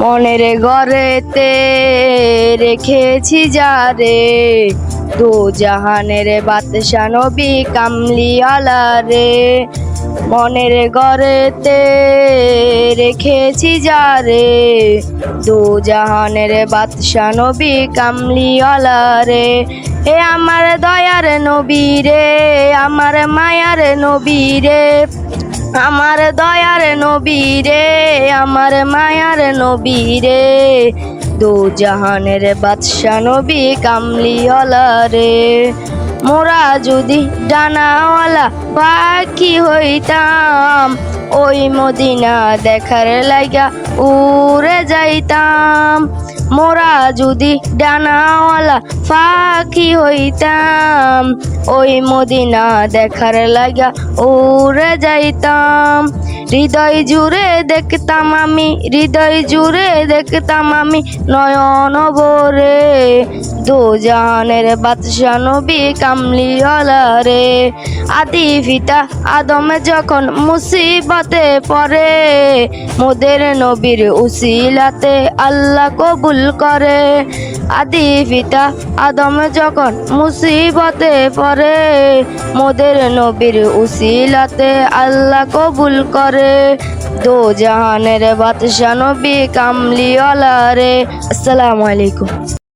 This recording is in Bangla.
মনের ঘরেতে রেখেছি যারে দু জাহানের বাদশা নবী কামলিওয়ালা রে। মনের ঘরেতে রেখেছি যারে দু জাহানের বাদশা নবী কামলিওয়ালা রে। এ আমার দয়ার নবী রে আমার মায়ার নবী রে। আমার দয়ার নবী রে আমার মায়ার নবী রে। দু জাহানের বাদশা নবী কামলিওয়ালা রে। মোরা যদি ডানাওয়ালা পাখি হইতাম, ওই মদিনা দেখার লাগা উড়ে যাইতাম। মোরা যদি ডানাওয়ালা পাখি হইতাম, ওই মদিনা দেখার লাগা উড়ে যাইতাম। হৃদয় জুড়ে দেখতাম আমি, হৃদয় জুড়ে দেখতাম আমি নয়ন ভরে। দু জাহানের বাদশা নবী কামলিওয়ালা রে। আদি ফিতা আদম যখন মুসিবতে পড়ে, মোদের নবীর উসিলাতে আল্লাহ কবুল করে। আদি ফিতা আদম যখন মুসিবতে পড়ে, মোদের নবীর উসিলাতে আল্লাহ কবুল করে। দো জাহানের বাদশাহ নবী কামলিওয়ালা রে। আসসালামু আলাইকুম।